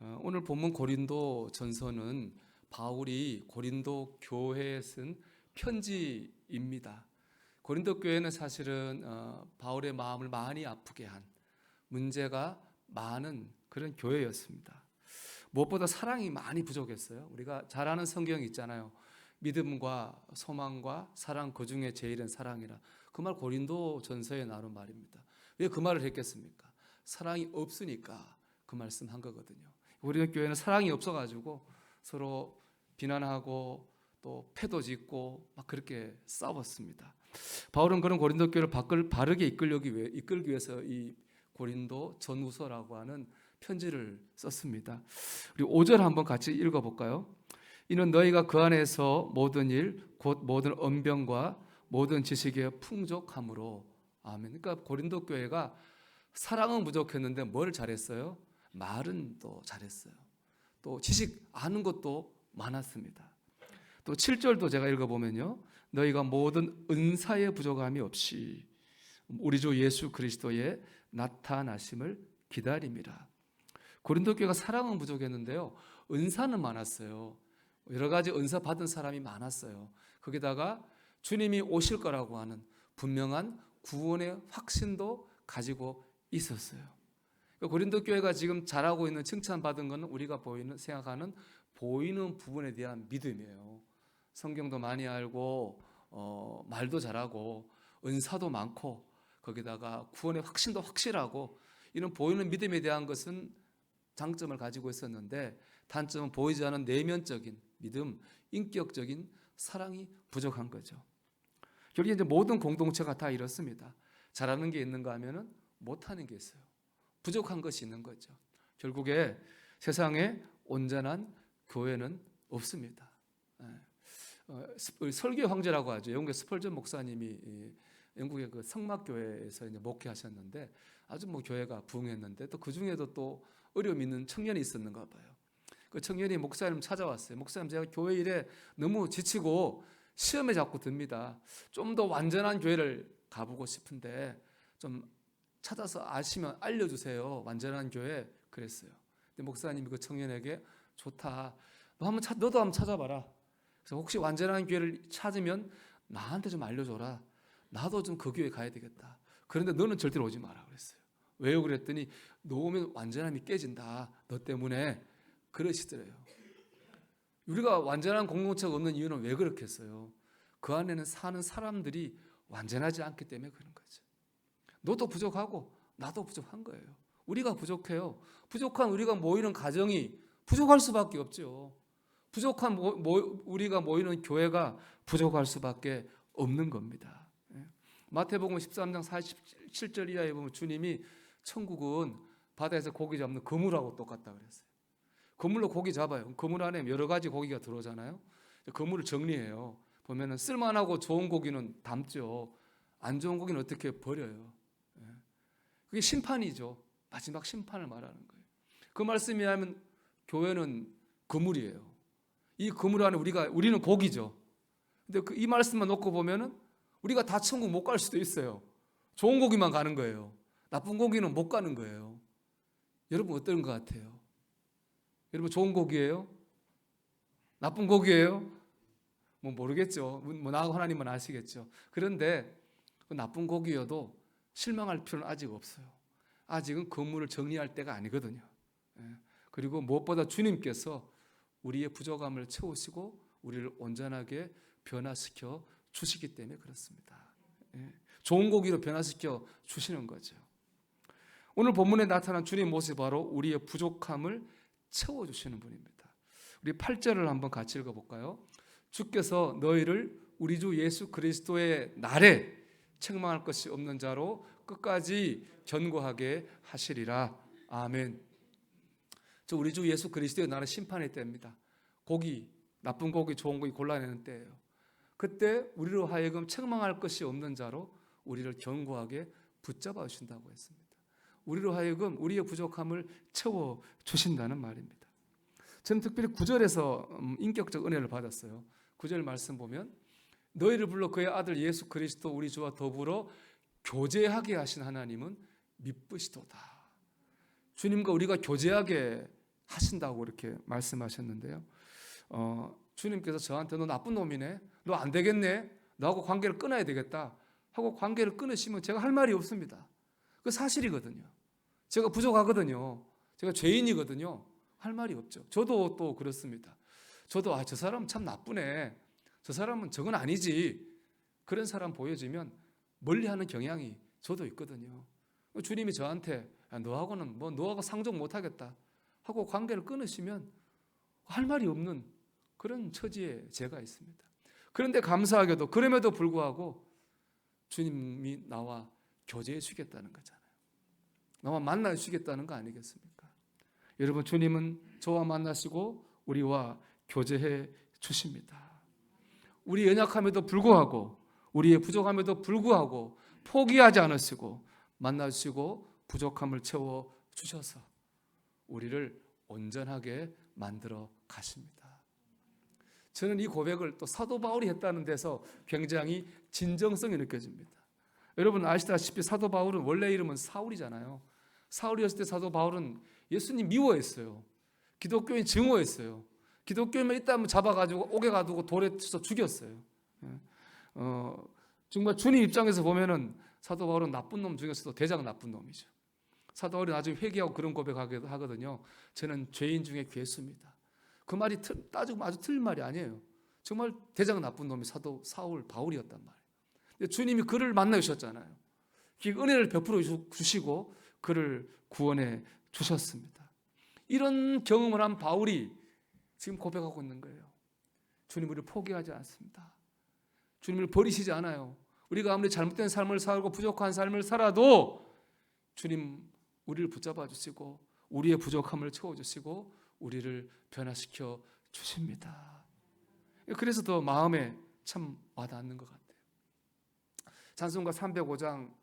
어, 오늘 본문 고린도 전서는 바울이 고린도 교회에 쓴 편지입니다. 고린도 교회는 사실은 어, 바울의 마음을 많이 아프게 한 문제가 많은 그런 교회였습니다. 무엇보다 사랑이 많이 부족했어요. 우리가 잘 아는 성경이 있잖아요. 믿음과 소망과 사랑 그 중에 제일은 사랑이라. 그 말 고린도 전서에 나오는 말입니다. 왜 그 말을 했겠습니까? 사랑이 없으니까 그 말씀 한 거거든요. 우리 교회는 사랑이 없어가지고 서로 비난하고 또 패도 짓고 막 그렇게 싸웠습니다. 바울은 그런 고린도 교회를 바르게 이끌기 위해 이끌기 위해서 이 고린도 전후서라고 하는 편지를 썼습니다. 우리 5절 한번 같이 읽어 볼까요? 이는 너희가 그 안에서 모든 일 곧 모든 언병과 모든 지식에 풍족함으로 아멘. 그러니까 고린도 교회가 사랑은 부족했는데 뭘 잘했어요? 말은 또 잘했어요. 또 지식 아는 것도 많았습니다. 또 7절도 제가 읽어보면요. 너희가 모든 은사의 부족함이 없이 우리 주 예수 그리스도의 나타나심을 기다림이라. 고린도 교회가 사랑은 부족했는데요. 은사는 많았어요. 여러 가지 은사 받은 사람이 많았어요. 거기다가 주님이 오실 거라고 하는 분명한 구원의 확신도 가지고 있었어요. 그러니까 고린도 교회가 지금 잘하고 있는 칭찬받은 것은 우리가 보이는 생각하는 보이는 부분에 대한 믿음이에요. 성경도 많이 알고 어, 말도 잘하고 은사도 많고 거기다가 구원의 확신도 확실하고 이런 보이는 믿음에 대한 것은 장점을 가지고 있었는데 단점은 보이지 않는 내면적인 믿음, 인격적인 사랑이 부족한 거죠. 결국 이제 모든 공동체가 다 이렇습니다. 잘하는 게 있는가 하면은 못하는 게 있어요. 부족한 것이 있는 거죠. 결국에 세상에 온전한 교회는 없습니다. 예. 어, 스- 설교 황제라고 하죠. 영국의 스펄전 목사님이 이 영국의 그 성막 교회에서 이제 목회하셨는데 아주 뭐 교회가 부흥했는데 또 그 중에도 또 어려움 있는 청년이 있었는가 봐요. 그 청년이 목사님 찾아왔어요. 목사님 제가 교회 일에 너무 지치고 시험에 자꾸 듭니다. 좀 더 완전한 교회를 가보고 싶은데 좀 찾아서 아시면 알려주세요. 완전한 교회 그랬어요. 근데 목사님이 그 청년에게 좋다. 너 한번 찾, 너도 한번 찾아봐라. 그래서 혹시 완전한 교회를 찾으면 나한테 좀 알려줘라. 나도 좀 그 교회 가야 되겠다. 그런데 너는 절대로 오지 마라 그랬어요. 왜요? 그랬더니 너 오면 완전함이 깨진다. 너 때문에 그러시더래요. 우리가 완전한 공동체가 없는 이유는 왜 그렇겠어요? 그 안에는 사는 사람들이 완전하지 않기 때문에 그런 거죠. 너도 부족하고 나도 부족한 거예요. 우리가 부족해요. 부족한 우리가 모이는 가정이 부족할 수밖에 없죠. 부족한 모, 모- 우리가 모이는 교회가 부족할 수밖에 없는 겁니다. 예. 마태복음 13장 47절 이하에 보면 주님이 천국은 바다에서 고기 잡는 그물하고 똑같다 그랬어요. 그물로 고기 잡아요. 그물 안에 여러 가지 고기가 들어오잖아요. 그물을 정리해요. 보면은 쓸만하고 좋은 고기는 담죠. 안 좋은 고기는 어떻게 버려요. 예. 그게 심판이죠. 마지막 심판을 말하는 거예요. 그 말씀이 하면 교회는 그물이에요. 이 그물 안에 우리가 우리는 고기죠. 근데 그 이 말씀만 놓고 보면은 우리가 다 천국 못 갈 수도 있어요. 좋은 고기만 가는 거예요. 나쁜 고기는 못 가는 거예요. 여러분 어떤 것 같아요? 여러분 좋은 고기예요? 나쁜 고기예요? 뭐 모르겠죠. 뭐 나하고 하나님은 아시겠죠. 그런데 그 나쁜 고기여도 실망할 필요는 아직 없어요. 아직은 건물을 정리할 때가 아니거든요. 예. 그리고 무엇보다 주님께서 우리의 부족함을 채우시고 우리를 온전하게 변화시켜 주시기 때문에 그렇습니다. 예. 좋은 고기로 변화시켜 주시는 거죠. 오늘 본문에 나타난 주님 모습이 바로 우리의 부족함을 채워 주시는 분입니다. 우리 8절을 한번 같이 읽어 볼까요? 주께서 너희를 우리 주 예수 그리스도의 날에 책망할 것이 없는 자로 끝까지 견고하게 하시리라. 아멘. 저 우리 주 예수 그리스도의 날은 심판의 때입니다. 고기, 나쁜 고기, 좋은 고기 골라내는 때예요. 그때 우리로 하여금 책망할 것이 없는 자로 우리를 견고하게 붙잡아 주신다고 했습니다. 우리로 하여금 우리의 부족함을 채워 주신다는 말입니다. 저는 특별히 구절에서 음, 인격적 은혜를 받았어요. 구절 말씀 보면 너희를 불러 그의 아들 예수 그리스도 우리 주와 더불어 교제하게 하신 하나님은 미쁘시도다. 주님과 우리가 교제하게 하신다고 이렇게 말씀하셨는데요. 어, 주님께서 저한테 너 나쁜 놈이네, 너 안 되겠네, 너하고 관계를 끊어야 되겠다 하고 관계를 끊으시면 제가 할 말이 없습니다. 그 사실이거든요. 제가 부족하거든요. 제가 죄인이거든요. 할 말이 없죠. 저도 또 그렇습니다. 저도 아 저 사람 참 나쁘네. 저 사람은 저건 아니지. 그런 사람 보여지면 멀리하는 경향이 저도 있거든요. 주님이 저한테 야, 너하고는 뭐 너하고 상종 못하겠다 하고 관계를 끊으시면 할 말이 없는 그런 처지에 제가 있습니다. 그런데 감사하게도 그럼에도 불구하고 주님이 나와 교제해 주겠다는 거잖아요. 나와 만나 주겠다는 거 아니겠습니까? 여러분 주님은 저와 만나시고 우리와 교제해 주십니다. 우리 연약함에도 불구하고 우리의 부족함에도 불구하고 포기하지 않으시고 만나 주시고 부족함을 채워 주셔서 우리를 온전하게 만들어 가십니다. 저는 이 고백을 또 사도 바울이 했다는 데서 굉장히 진정성이 느껴집니다. 여러분 아시다시피 사도 바울은 원래 이름은 사울이잖아요. 사울이었을 때 사도 바울은 예수님 미워했어요. 기독교인 증오했어요. 기독교인만 있다면 잡아가지고 옥에 가두고 돌에 쳐서 죽였어요. 예. 어, 정말 주님 입장에서 보면은 사도 바울은 나쁜 놈 중에서도 대장 나쁜 놈이죠. 사도 바울이 나중에 회개하고 그런 고백하기도 하거든요. 저는 죄인 중에 괴수입니다. 그 말이 틀- 따지고 아주 틀린 말이 아니에요. 정말 대장 나쁜 놈이 사도 사울 바울이었단 말이에요. 근데 주님이 그를 만나 주셨잖아요. 그 은혜를 베풀어 주- 주시고 그를 구원해 주셨습니다. 이런 경험을 한 바울이 지금 고백하고 있는 거예요. 주님 우리를 포기하지 않습니다. 주님을 버리시지 않아요. 우리가 아무리 잘못된 삶을 살고 부족한 삶을 살아도 주님 우리를 붙잡아 주시고 우리의 부족함을 채워 주시고 우리를 변화시켜 주십니다. 그래서 더 마음에 참 와닿는 것 같아요. 찬송가 305장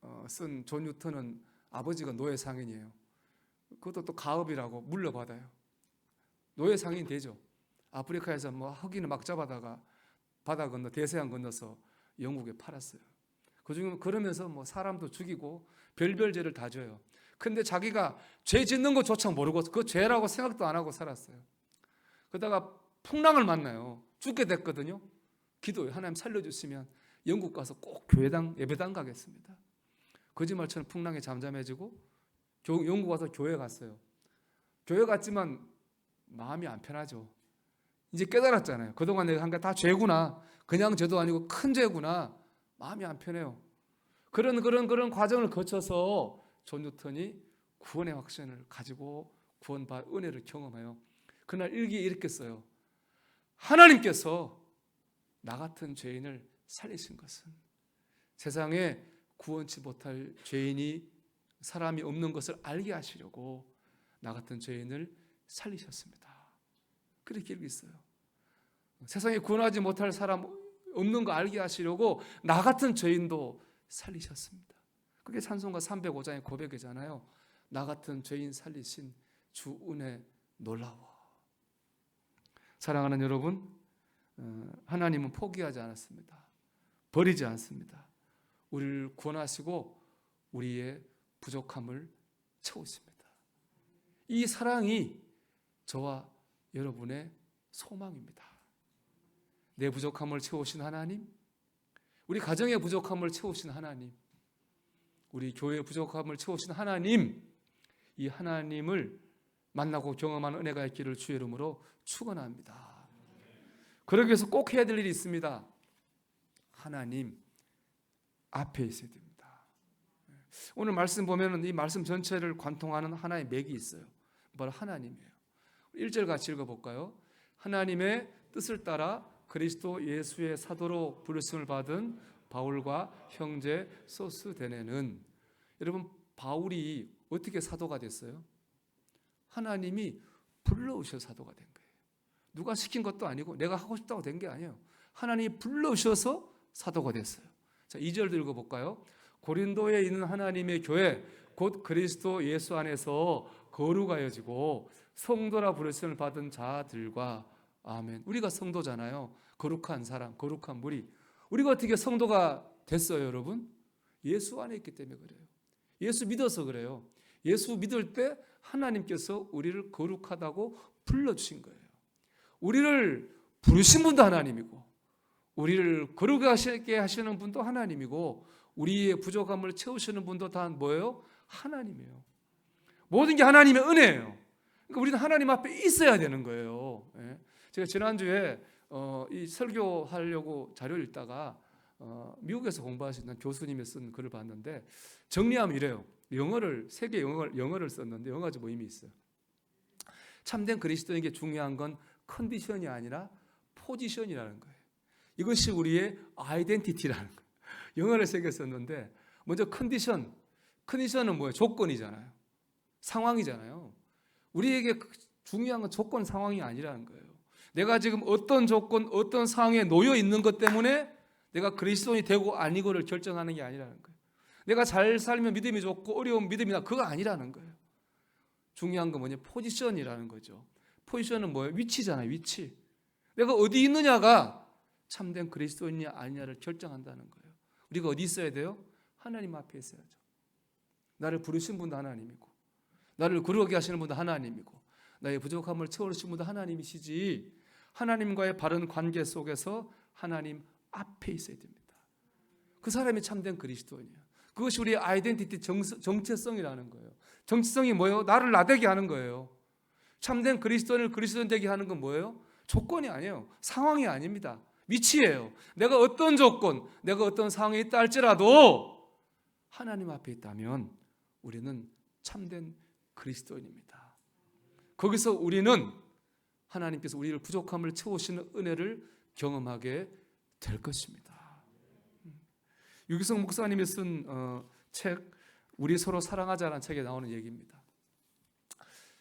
어, 쓴존 뉴턴은 아버지가 노예 상인이에요. 그것도 또 가업이라고 물려받아요. 노예 상인 되죠. 아프리카에서 뭐 흑인을 막 잡아다가 바다 건너 대서양 건너서 영국에 팔았어요. 그중에 그러면서 뭐 사람도 죽이고 별별 죄를 다 져요. 근데 자기가 죄 짓는 것조차 모르고 그 죄라고 생각도 안 하고 살았어요. 그러다가 풍랑을 만나요. 죽게 됐거든요. 기도해 하나님 살려주시면 영국 가서 꼭 교회당 예배당 가겠습니다. 거짓말처럼 풍랑에 잠잠해지고 교- 영국 와서 교회 갔어요. 교회 갔지만 마음이 안 편하죠. 이제 깨달았잖아요. 그동안 내가 한 게 다 죄구나. 그냥 죄도 아니고 큰 죄구나. 마음이 안 편해요. 그런 그런 그런 과정을 거쳐서 존 뉴턴이 구원의 확신을 가지고 구원받 은혜를 경험해요. 그날 일기에 이렇게 써요. 하나님께서 나 같은 죄인을 살리신 것은 세상에 구원치 못할 죄인이 사람이 없는 것을 알게 하시려고 나 같은 죄인을 살리셨습니다. 그렇게 읽고 있어요. 세상에 구원하지 못할 사람 없는 거 알게 하시려고 나 같은 죄인도 살리셨습니다. 그게 찬송가 305장의 고백이잖아요. 나 같은 죄인 살리신 주 은혜 놀라워. 사랑하는 여러분, 어, 하나님은 포기하지 않았습니다. 버리지 않습니다. 우리를 구원하시고 우리의 부족함을 채우십니다. 이 사랑이 저와 여러분의 소망입니다. 내 부족함을 채우신 하나님, 우리 가정의 부족함을 채우신 하나님, 우리 교회의 부족함을 채우신 하나님, 이 하나님을 만나고 경험하는 은혜가 있기를 주의 이름으로 축원합니다. 그러기 위해서 꼭 해야 될 일이 있습니다. 하나님 앞에 있어야 됩니다. 오늘 말씀 보면은 이 말씀 전체를 관통하는 하나의 맥이 있어요. 바로 하나님이에요. 1절 같이 읽어볼까요? 하나님의 뜻을 따라 그리스도 예수의 사도로 부르심을 받은 바울과 형제 소스데네는 여러분 바울이 어떻게 사도가 됐어요? 하나님이 불러오셔 사도가 된 거예요. 누가 시킨 것도 아니고 내가 하고 싶다고 된 게 아니에요. 하나님이 불러오셔서 사도가 됐어요. 자, 2절 읽어볼까요? 고린도에 있는 하나님의 교회 곧 그리스도 예수 안에서 거룩하여지고 성도라 부르심을 받은 자들과 아멘. 우리가 성도잖아요. 거룩한 사람, 거룩한 무리. 우리가 어떻게 성도가 됐어요, 여러분? 예수 안에 있기 때문에 그래요. 예수 믿어서 그래요. 예수 믿을 때 하나님께서 우리를 거룩하다고 불러주신 거예요. 우리를 부르신 분도 하나님이고, 우리를 거룩하게 하시는 분도 하나님이고, 우리의 부족함을 채우시는 분도 다 뭐예요? 하나님이에요. 모든 게 하나님의 은혜예요. 그러니까 우리는 하나님 앞에 있어야 되는 거예요. 예. 제가 지난주에 어, 이 설교하려고 자료를 읽다가 어, 미국에서 공부하시는 교수님이 쓴 글을 봤는데 정리하면 이래요. 영어를 세계 영어를, 영어를 썼는데 영어가 좀 의미 있어요. 참된 그리스도인에게 중요한 건 컨디션이 아니라 포지션이라는 거예요. 이것이 우리의 아이덴티티라는 거예요. 영어를 세개 썼는데 먼저 컨디션. 컨디션은 뭐예요? 조건이잖아요. 상황이잖아요. 우리에게 중요한 건 조건 상황이 아니라는 거예요. 내가 지금 어떤 조건, 어떤 상황에 놓여 있는 것 때문에 내가 그리스도인이 되고 아니고를 결정하는 게 아니라는 거예요. 내가 잘 살면 믿음이 좋고 어려운 믿음이 나 그거 아니라는 거예요. 중요한 건 뭐냐? 포지션이라는 거죠. 포지션은 뭐예요? 위치잖아요. 위치. 내가 어디 있느냐가 참된 그리스도인이냐 아니냐를 결정한다는 거예요. 우리가 어디 있어야 돼요? 하나님 앞에 있어야죠. 나를 부르신 분도 하나님이고 나를 거룩하게 하시는 분도 하나님이고 나의 부족함을 채워주신 분도 하나님이시지 하나님과의 바른 관계 속에서 하나님 앞에 있어야 됩니다. 그 사람이 참된 그리스도인이야. 그것이 우리의 아이덴티티 정 체성이라는 거예요. 정체성이 뭐예요? 나를 나되게 하는 거예요. 참된 그리스도인을 그리스도인 되게 하는 건 뭐예요? 조건이 아니에요. 상황이 아닙니다. 위치예요. 내가 어떤 조건, 내가 어떤 상황에 있다 할지라도 하나님 앞에 있다면 우리는 참된 그리스도인입니다. 거기서 우리는 하나님께서 우리를 부족함을 채우시는 은혜를 경험하게 될 것입니다. 유기성 목사님이 쓴 어, 책 우리 서로 사랑하자라는 책에 나오는 얘기입니다.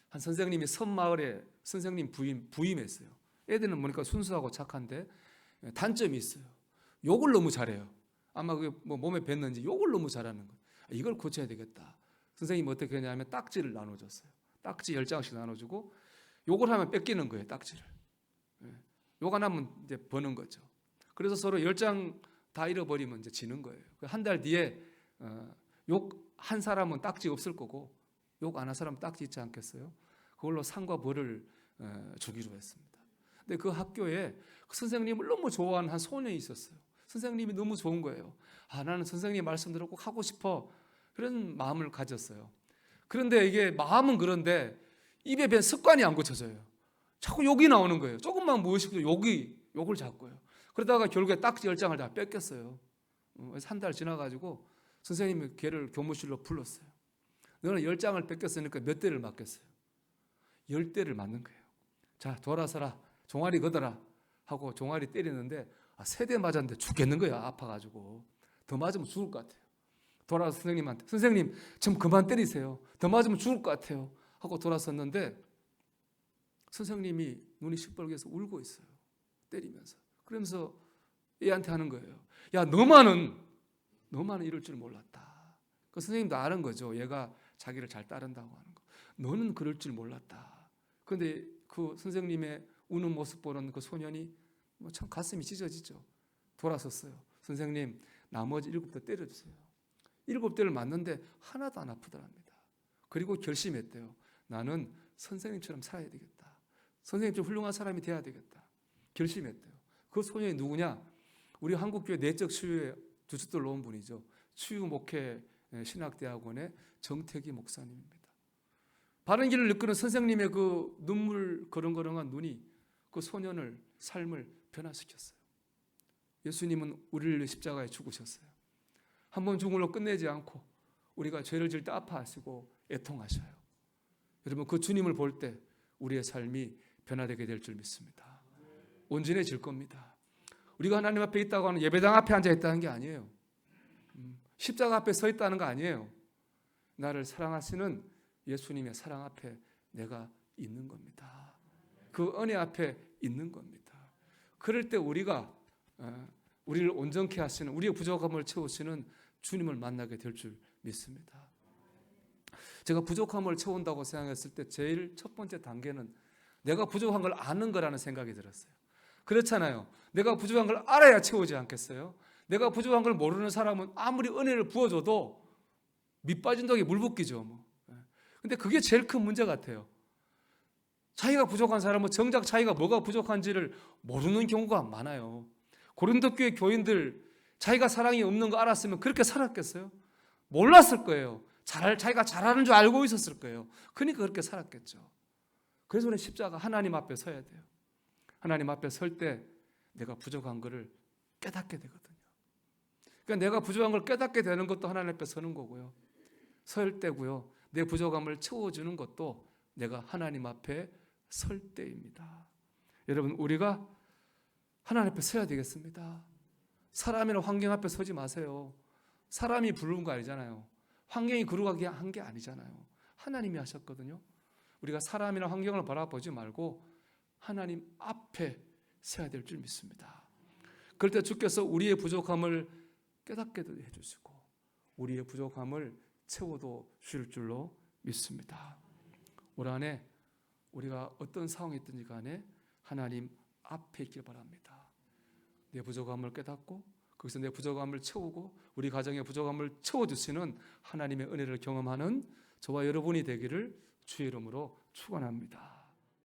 한 선생님이 섬 마을에 선생님 부임 부임했어요. 애들은 보니까 순수하고 착한데 단점이 있어요. 욕을 너무 잘해요. 아마 그게 뭐 몸에 뱉는지 욕을 너무 잘하는 거예요. 이걸 고쳐야 되겠다. 선생님이 어떻게 했냐면 딱지를 나눠줬어요. 딱지 열 장씩 나눠주고 욕을 하면 뺏기는 거예요. 딱지를. 욕안 하면 이제 버는 거죠. 그래서 서로 열 장 다 잃어버리면 이제 지는 거예요. 한 달 뒤에 어, 욕한 사람은 딱지 없을 거고 욕 안 한 사람은 딱지 있지 않겠어요? 그걸로 상과 벌을 어, 주기로 했습니다. 근데 그 학교에 그 선생님을 너무 좋아하는 한 소년이 있었어요. 선생님이 너무 좋은 거예요. 아, 나는 선생님 말씀대로 꼭 하고 싶어. 그런 마음을 가졌어요. 그런데 이게 마음은 그런데 입에 밴 습관이 안 고쳐져요. 자꾸 욕이 나오는 거예요. 조금만 무엇이도 욕이 욕을 잡고요. 그러다가 결국에 딱지 열 장을 다 뺏겼어요. 어, 한달 지나가지고 선생님이 걔를 교무실로 불렀어요. 너는 열 장을 뺏겼으니까 몇 대를 맞겠어요? 열 대를 맞는 거예요. 자 돌아서라 종아리 걷어라 하고 종아리 때리는데 아, 세대 맞았는데 죽겠는 거야 아파가지고 더 맞으면 죽을 것 같아요. 돌아서 선생님한테 선생님 좀 그만 때리세요. 더 맞으면 죽을 것 같아요. 하고 돌아섰는데 선생님이 눈이 시뻘개서 울고 있어요. 때리면서. 그러면서 얘한테 하는 거예요. 야 너만은 너만은 이럴 줄 몰랐다. 그 선생님도 아는 거죠. 얘가 자기를 잘 따른다고 하는 거. 너는 그럴 줄 몰랐다. 그런데 그 선생님의 우는 모습 보는 그 소년이 뭐 참 가슴이 찢어지죠. 돌아섰어요. 선생님 나머지 일곱 대 때려주세요. 일곱 대를 맞는데 하나도 안 아프더랍니다. 그리고 결심했대요. 나는 선생님처럼 살아야 되겠다. 선생님처럼 훌륭한 사람이 돼야 되겠다. 결심했대요. 그 소년이 누구냐? 우리 한국교회 내적 치유에 주춧돌 놓은 분이죠. 치유 목회 신학대학원의 정태기 목사님입니다. 바른 길을 이끄는 선생님의 그 눈물 거렁거렁한 눈이 그 소년을 삶을 변화시켰어요. 예수님은 우리를 십자가에 죽으셨어요. 한 번 죽음으로 끝내지 않고 우리가 죄를 질 때 아파하시고 애통하셔요. 여러분 그 주님을 볼 때 우리의 삶이 변화되게 될 줄 믿습니다. 온전해질 겁니다. 우리가 하나님 앞에 있다고 하는 예배당 앞에 앉아 있다는 게 아니에요. 음, 십자가 앞에 서 있다는 거 아니에요. 나를 사랑하시는 예수님의 사랑 앞에 내가 있는 겁니다. 그 은혜 앞에 있는 겁니다. 그럴 때 우리가 어, 우리를 온전케 하시는 우리의 부족함을 채우시는 주님을 만나게 될 줄 믿습니다. 제가 부족함을 채운다고 생각했을 때 제일 첫 번째 단계는 내가 부족한 걸 아는 거라는 생각이 들었어요. 그렇잖아요. 내가 부족한 걸 알아야 채우지 않겠어요? 내가 부족한 걸 모르는 사람은 아무리 은혜를 부어줘도 밑 빠진 독에 물 붓기죠. 뭐. 근데 그게 제일 큰 문제 같아요. 자기가 부족한 사람은 정작 자기가 뭐가 부족한지를 모르는 경우가 많아요. 고린도 교회 교인들 자기가 사랑이 없는 거 알았으면 그렇게 살았겠어요? 몰랐을 거예요. 잘 자기가 잘하는 줄 알고 있었을 거예요. 그러니까 그렇게 살았겠죠. 그래서 우리 십자가 하나님 앞에 서야 돼요. 하나님 앞에 설 때 내가 부족한 것을 깨닫게 되거든요. 그러니까 내가 부족한 걸 깨닫게 되는 것도 하나님 앞에 서는 거고요. 설 때고요. 내 부족함을 채워주는 것도 내가 하나님 앞에 설 때입니다. 여러분 우리가 하나님 앞에 서야 되겠습니다. 사람이나 환경 앞에 서지 마세요. 사람이 부르는 거 아니잖아요. 환경이 그러게 한 게 아니잖아요. 하나님이 하셨거든요. 우리가 사람이나 환경을 바라보지 말고 하나님 앞에 서야 될 줄 믿습니다. 그럴 때 주께서 우리의 부족함을 깨닫게 해주시고 우리의 부족함을 채워도 주실 줄로 믿습니다. 올 한해 우리가 어떤 상황이 있든지 간에 하나님 앞에 있길 바랍니다. 내 부족함을 깨닫고 거기서 내 부족함을 채우고 우리 가정의 부족함을 채워주시는 하나님의 은혜를 경험하는 저와 여러분이 되기를 주의 이름으로 축원합니다.